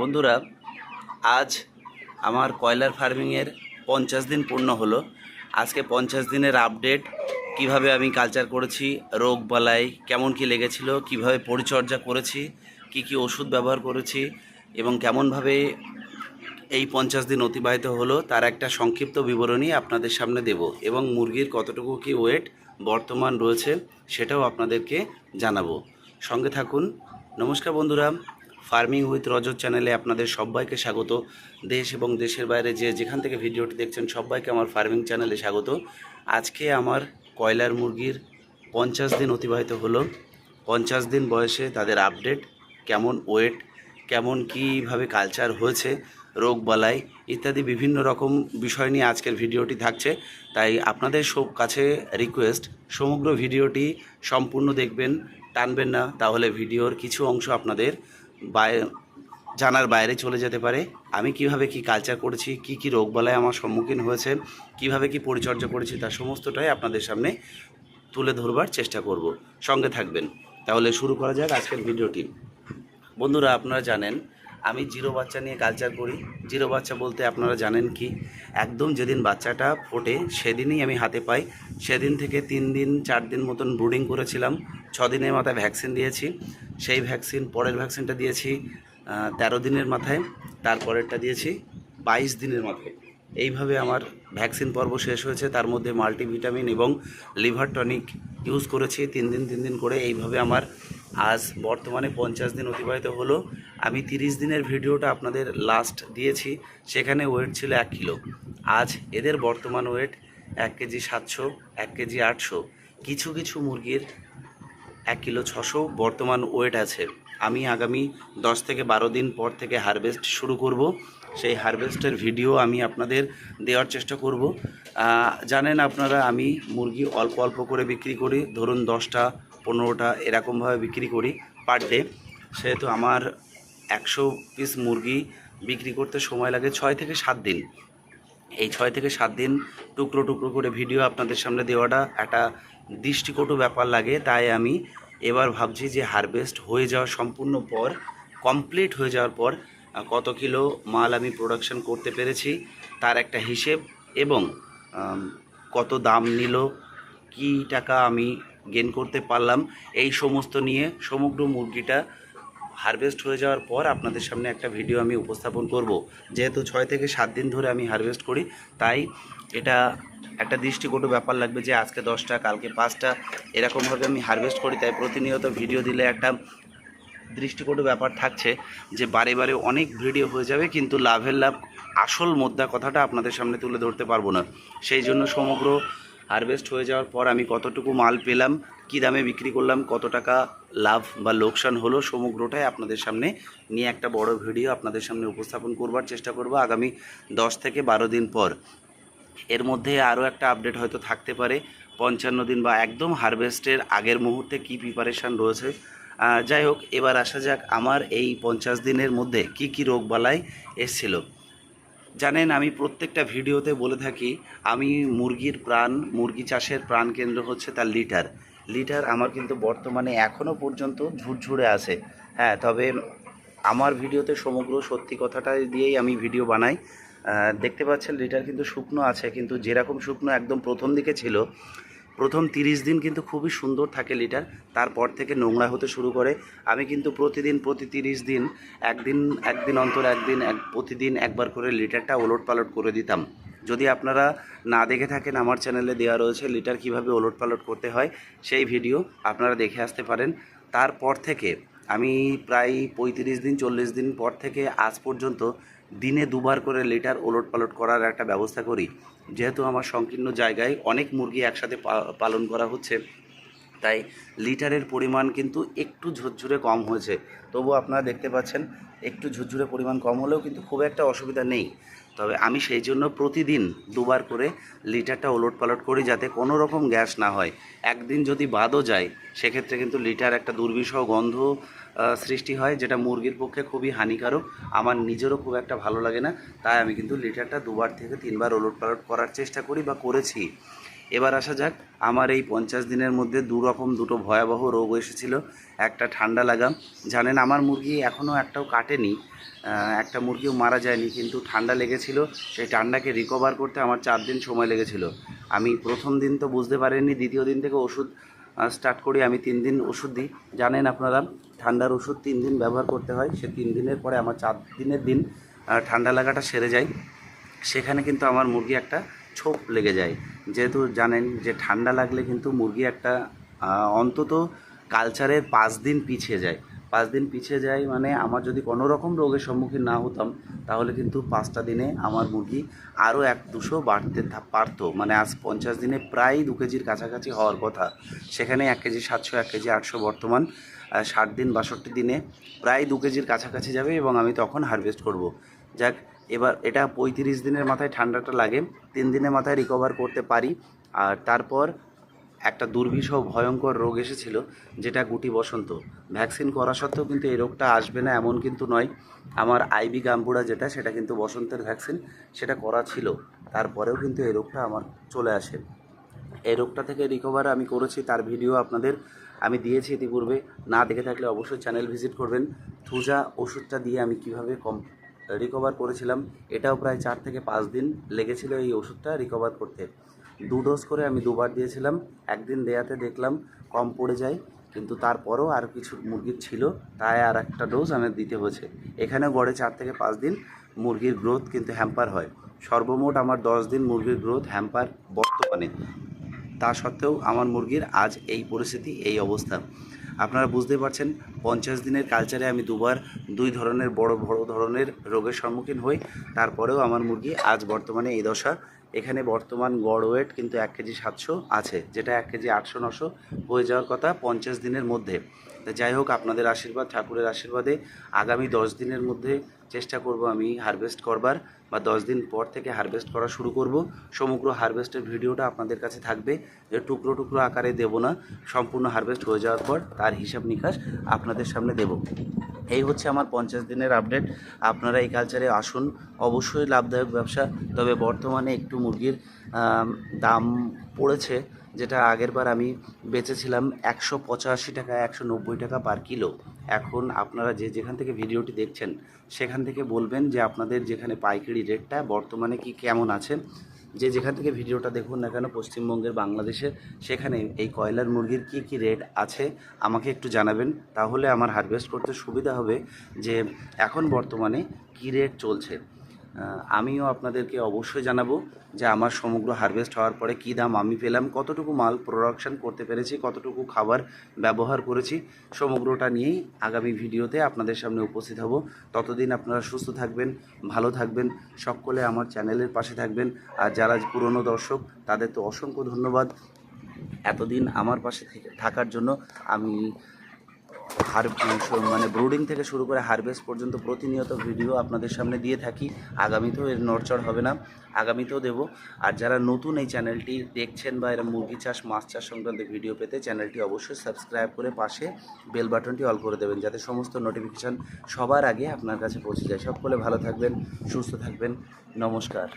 বন্ধুরা, আজ আমার কয়লার ফার্মিংয়ের পঞ্চাশ দিন পূর্ণ হলো। আজকে পঞ্চাশ দিনের আপডেট, কীভাবে আমি কালচার করেছি, রোগ বালাই, কেমন কি লেগেছিল, কীভাবে পরিচর্যা করেছি, কি কি ওষুধ ব্যবহার করেছি, এবং কেমনভাবে এই পঞ্চাশ দিন অতিবাহিত হলো, তার একটা সংক্ষিপ্ত বিবরণী আপনাদের সামনে দেব। এবং মুরগির কতটুকু কি ওয়েট বর্তমান রয়েছে, সেটাও আপনাদেরকে জানাব। সঙ্গে থাকুন। নমস্কার বন্ধুরা। ফার্মিং উইথ রজত চ্যানেলে আপনাদের সবাইকে স্বাগত। দেশ এবং দেশের বাইরে যে যেখান থেকে ভিডিওটি দেখছেন সবাইকে আমার ফার্মিং চ্যানেলে স্বাগত। আজকে আমার কয়লার মুরগির পঞ্চাশ দিন অতিবাহিত হলো। পঞ্চাশ দিন বয়সে তাদের আপডেট কেমন ওয়েট কেমন কীভাবে কালচার হয়েছে, রোগ বালাই ইত্যাদি বিভিন্ন রকম বিষয় নিয়ে আজকের ভিডিওটি থাকছে। তাই আপনাদের সব কাছে রিকোয়েস্ট সমগ্র ভিডিওটি সম্পূর্ণ দেখবেন, টানবেন না। তাহলে ভিডিওর কিছু অংশ আপনাদের জানার বাইরে চলে যেতে পারে। আমি কীভাবে কি কালচার করেছি, কি কি রোগ বালাই আমার সম্মুখীন হয়েছে, কীভাবে কি পরিচর্যা করেছি তার সমস্তটাই আপনাদের সামনে তুলে ধরবার চেষ্টা করব। সঙ্গে থাকবেন। তাহলে শুরু করা যাক আজকের ভিডিওটি। বন্ধুরা, আপনারা জানেন আমি জিরো বাচ্চা নিয়ে কালচার করি। জিরো বাচ্চা বলতে আপনারা জানেন কি? একদম যেদিন বাচ্চাটা ফোটে, সেদিনই আমি হাতে পাই। সেদিন থেকে তিন দিন, চার দিন মতন ব্রুডিং করেছিলাম। দিনের মাথায় ভ্যাকসিন দিয়েছি। সেই ভ্যাকসিন পরের ভ্যাকসিনটা দিয়েছি তেরো দিনের মাথায়। তারপরেরটা দিয়েছি, বাইশ দিনের মাথায়। এইভাবে আমার ভ্যাকসিন পর্ব শেষ হয়েছে। তার মধ্যে মাল্টিভিটামিন এবং লিভার টনিক ইউজ করেছি। তিন দিন তিন দিন করে এইভাবে আমার আজ বর্তমানে পঞ্চাশ দিন অতিবাহিত হলো। আমি তিরিশ দিনের ভিডিওটা আপনাদের লাস্ট দিয়েছি, সেখানে ওয়েট ছিল এক কিলো আজ এদের বর্তমান ওয়েট এক কেজি সাতশো, এক কেজি আটশো। কিছু কিছু মুরগির এক কিলো ছশো বর্তমান ওয়েট আছে। আমি আগামী দশ থেকে বারো দিন পর থেকে হারভেস্ট শুরু করব। সেই হারভেস্টের ভিডিও আমি আপনাদের দেওয়ার চেষ্টা করব। জানেন আপনারা, আমি মুরগি অল্প অল্প করে বিক্রি করি। ধরুন দশটা পনেরোটা এরকমভাবে বিক্রি করি পার ডে সেহেতু আমার একশো পিস মুরগি বিক্রি করতে সময় লাগে ছয় থেকে সাত দিন। এই ছয় থেকে সাত দিন টুকরো টুকরো করে ভিডিও আপনাদের সামনে দেওয়াটা একটা দৃষ্টিকটু ব্যাপার লাগে। তাই আমি এবার ভাবছি যে হারভেস্ট হয়ে যাওয়া সম্পূর্ণ পর কমপ্লিট হয়ে যাওয়ার পর, কত কিলো মাল আমি প্রোডাকশন করতে পেরেছি, তার একটা হিসেব এবং কত দাম নিল, কি টাকা আমি গেন করতে পারলাম। এই সমস্ত নিয়ে সমগ্র মুরগিটা হারভেস্ট হয়ে যাওয়ার পর আপনাদের সামনে একটা ভিডিও আমি উপস্থাপন করব। যেহেতু ছয় থেকে সাত দিন ধরে আমি হারভেস্ট করি, তাই এটা একটা দৃষ্টিকটু ব্যাপার লাগবে যে আজকে দশটা, কালকে পাঁচটা, এরকমভাবে আমি হারভেস্ট করি, তাই প্রতিনিয়ত ভিডিও দিলে একটা দৃষ্টিকটু ব্যাপার থাকছে যে বারে বারে অনেক ভিডিও হয়ে যাবে, কিন্তু লাভের লাভ আসল মোদ্দা কথাটা আপনাদের সামনে তুলে ধরতে পারব না। সেই জন্য সমগ্র হারভেস্ট হয়ে যাওয়ার পর আমি কতটুকু মাল পেলাম, কী দামে বিক্রি করলাম, কত টাকা লাভ বা লোকসান হলো সমগ্রটাই আপনাদের সামনে নিয়ে একটা বড় ভিডিও আপনাদের সামনে উপস্থাপন করবার চেষ্টা করব আগামী দশ থেকে বারো দিন পর। এর মধ্যে আরও একটা আপডেট হয়তো থাকতে পারে, পঞ্চান্ন দিন বা একদম হারভেস্টের আগের মুহূর্তে কি প্রিপারেশান রয়েছে। যাই হোক, এবার আসা যাক আমার এই পঞ্চাশ দিনের মধ্যে কি কি রোগ বালাই এসছিল। জানেন, আমি প্রত্যেকটা ভিডিওতে বলে থাকি, আমি মুরগির প্রাণ, মুরগি চাষের প্রাণ কেন্দ্র হচ্ছে তার লিটার। লিটার আমার কিন্তু বর্তমানে এখনও পর্যন্ত ঝুরঝুরে আছে। হ্যাঁ তবে আমার ভিডিওতে সমগ্র সত্যি কথাটা দিয়েই আমি ভিডিও বানাই। দেখতে পাচ্ছেন, লিটার কিন্তু শুকনো আছে, কিন্তু যেরকম শুকনো একদম প্রথম দিকে ছিল প্রথম তিরিশ দিন কিন্তু খুবই সুন্দর থাকে লিটার, তারপর থেকে নোংরা হতে শুরু করে। আমি কিন্তু প্রতিদিন, প্রতি তিরিশ দিন, একদিন একদিন অন্তর, একদিন, এক, প্রতিদিন একবার করে লিটারটা ওলট পালট করে দিতাম। যদি আপনারা না দেখে থাকেন, আমার চ্যানেলে দেওয়া রয়েছে লিটার কীভাবে ওলট পালট করতে হয়, সেই ভিডিও আপনারা দেখে আসতে পারেন। তারপর থেকে আমি প্রায় পঁয়ত্রিশ দিন, চল্লিশ দিন পর থেকে আজ পর্যন্ত দিনে দুবার করে লিটার ওলট পালট করার একটা ব্যবস্থা করি। যেহেতু আমার সংকীর্ণ জায়গায় অনেক মুরগি একসাথে পালন করা হচ্ছে, তাই লিটারের পরিমাণ কিন্তু একটু ঝুরঝুরে কম হয়েছে। তবু আপনারা দেখতে পাচ্ছেন, একটু ঝুরঝুরে পরিমাণ কম হলেও কিন্তু খুব একটা অসুবিধা নেই। তবে আমি সেই জন্য প্রতিদিন দুবার করে লিটারটা ওলট পালট করি যাতে কোনো রকম গ্যাস না হয়। একদিন যদি বাদও যায়, সেক্ষেত্রে কিন্তু লিটার একটা দুর্বিষহ গন্ধ সৃষ্টি হয়, যেটা মুরগির পক্ষে খুবই হানিকারক। আমার নিজেরও খুব একটা ভালো লাগে না, তাই আমি কিন্তু লিটারটা দুবার থেকে তিনবার ওলট পালট করার চেষ্টা করি বা করেছি। এবার আসা যাক, আমার এই পঞ্চাশ দিনের মধ্যে দু রকম দুটো ভয়াবহ রোগ এসেছিল, একটা ঠান্ডা লাগা জানেন, আমার মুরগি এখনও একটাও কাটেনি একটা মুরগিও মারা যায়নি, কিন্তু ঠান্ডা লেগেছিল। সেই ঠান্ডাকে রিকভার করতে আমার চার দিন সময় লেগেছিল। আমি প্রথম দিন তো বুঝতে পারিনি, দ্বিতীয় দিন থেকে ওষুধ স্টার্ট করি। আমি তিন দিন ওষুধ দিই। জানেন আপনারা, ঠান্ডার ওষুধ তিন দিন ব্যবহার করতে হয়। সে তিন দিনের পরে আমার চার দিনের দিন ঠান্ডা লাগাটা সেরে যায়। সেখানে কিন্তু আমার মুরগি একটা ছোপ লেগে যায়। যেহেতু জানেন যে ঠান্ডা লাগলে কিন্তু মুরগি একটা অন্তত কালচারের পাঁচ দিন পিছিয়ে যায়। পাঁচ দিন পিছিয়ে যায় মানে আমার যদি কোনো রকম রোগের সম্মুখীন না হতাম, তাহলে কিন্তু পাঁচটা দিনে আমার মুরগি আরও এক দুশো বাড়তে পারতো। মানে আজ পঞ্চাশ দিনে প্রায় দু কেজির কাছাকাছি হওয়ার কথা। সেখানে এক কেজি সাতশো, এক কেজি আটশো বর্তমান ষাট দিন, বাষট্টি দিনে প্রায় দু কেজির কাছাকাছি যাবে এবং আমি তখন হারভেস্ট করব। যাক, এবার এটা পঁয়ত্রিশ দিনের মাথায় ঠান্ডাটা লাগে, তিন দিনের মাথায় রিকভার করতে পারি। আর তারপর একটা দুর্বিষহ ভয়ঙ্কর রোগ এসেছিল, যেটা গুটি বসন্ত। ভ্যাকসিন করা সত্ত্বেও কিন্তু এই রোগটা আসবে না, এমন কিন্তু নয়। আমার আইবি গাম্বুড়া যেটা, সেটা কিন্তু বসন্তের ভ্যাকসিন, সেটা করা ছিল। তারপরেও কিন্তু এই রোগটা আমার চলে আসে। এই রোগটা থেকে রিকভার আমি করেছি, তার ভিডিও আপনাদের আমি দিয়েছি ইতিপূর্বে। না দেখে থাকলে অবশ্যই চ্যানেল ভিজিট করবেন। থুজা ওষুধটা দিয়ে আমি কীভাবে কম রিকভার করেছিলাম, এটাও প্রায় চার থেকে পাঁচ দিন লেগেছিল এই ওষুধটা রিকভার করতে। দু ডোজ করে আমি দুবার দিয়েছিলাম। একদিন দেয়াতে দেখলাম কম পড়ে যায়, কিন্তু তারপরও আর কিছু মুরগির ছিল, তাই আর একটা ডোজ আমার দিতে হয়েছে। এখানে গড়ে চার থেকে পাঁচ দিন মুরগির গ্রোথ কিন্তু হ্যাম্পার হয়। সর্বমোট আমার দশ দিন মুরগির গ্রোথ হ্যাম্পার বর্তমানে। তা সত্ত্বেও আমার মুরগির আজ এই পরিস্থিতি, এই অবস্থা। আপনারা বুঝতে পারছেন, পঞ্চাশ দিনের কালচারে আমি দুবার দুই ধরনের বড় বড় ধরনের রোগের সম্মুখীন হই। তারপরেও আমার মুরগি আজ বর্তমানে এই দশা এখানে বর্তমান গড় ওয়েট কিন্তু এক কেজি সাতশো আছে, যেটা এক কেজি আটশো নশো, হয়ে যাওয়ার কথা পঞ্চাশ দিনের মধ্যে। তা যাই হোক, আপনাদের আশীর্বাদ, ঠাকুরের আশীর্বাদে আগামী দশ দিনের মধ্যে চেষ্টা করব আমি হারভেস্ট করবার বা দশ দিন পর থেকে হারভেস্ট করা শুরু করব। সমগ্র হারভেস্টের ভিডিওটা আপনাদের কাছে থাকবে যে টুকরো টুকরো আকারে দেব না, সম্পূর্ণ হারভেস্ট হয়ে যাওয়ার পর তার হিসাব নিকাশ আপনাদের সামনে দেব। এই হচ্ছে আমার পঞ্চাশ দিনের আপডেট আপনারা এই কালচারে আসুন। অবশ্যই লাভদায়ক ব্যবসা, তবে বর্তমানে একটু মুরগির দাম পড়েছে। যেটা আগেরবার আমি বেচেছিলাম একশো পঁচাশি টাকা, একশো নব্বই টাকা পার কিলো এখন আপনারা যে যেখান থেকে ভিডিওটি দেখছেন, সেখান থেকে বলবেন যে আপনাদের যেখানে পাইকারি রেটটা বর্তমানে কি কেমন আছে। যে যেখান থেকে ভিডিওটা দেখুন না কেন, পশ্চিমবঙ্গের বাংলাদেশের সেখানে এই কয়লার মুরগির কি কি রেট আছে, আমাকে একটু জানাবেন। তাহলে আমার হারভেস্ট করতে সুবিধা হবে যে এখন বর্তমানে কি রেট চলছে। আমিও আপনাদেরকে অবশ্যই জানাব যে আমার সমগ্র হারভেস্ট হওয়ার পরে কী দাম আমি পেলাম, কতটুকু মাল প্রোডাকশান করতে পেরেছি, কতটুকু খাবার ব্যবহার করেছি, সমগ্রটা নিয়েই আগামী ভিডিওতে আপনাদের সামনে উপস্থিত হব। ততদিন আপনারা সুস্থ থাকবেন, ভালো থাকবেন, সকলে আমার চ্যানেলের পাশে থাকবেন। আর যারা পুরনো দর্শক, তাদের তো অসংখ্য ধন্যবাদ। এতদিন আমার পাশে থেকে- থাকার জন্য আমি হার মানে ব্রুডিং থেকে শুরু করে হারভেস্ট পর্যন্ত প্রতিনিয়ত ভিডিও আপনাদের সামনে দিয়ে থাকি। আগামীতেও এর নড়চড় হবে না। আগামীতেও দেব। আর যারা নতুন এই চ্যানেলটি দেখছেন বা এরা মুরগি চাষ, মাছ চাষ সংক্রান্ত ভিডিও পেতে চ্যানেলটি অবশ্যই সাবস্ক্রাইব করে পাশে বেল বাটনটি অল করে দেবেন, যাতে সমস্ত নোটিফিকেশান সবার আগে আপনার কাছে পৌঁছে যায়। সকলে ভালো থাকবেন, সুস্থ থাকবেন। নমস্কার।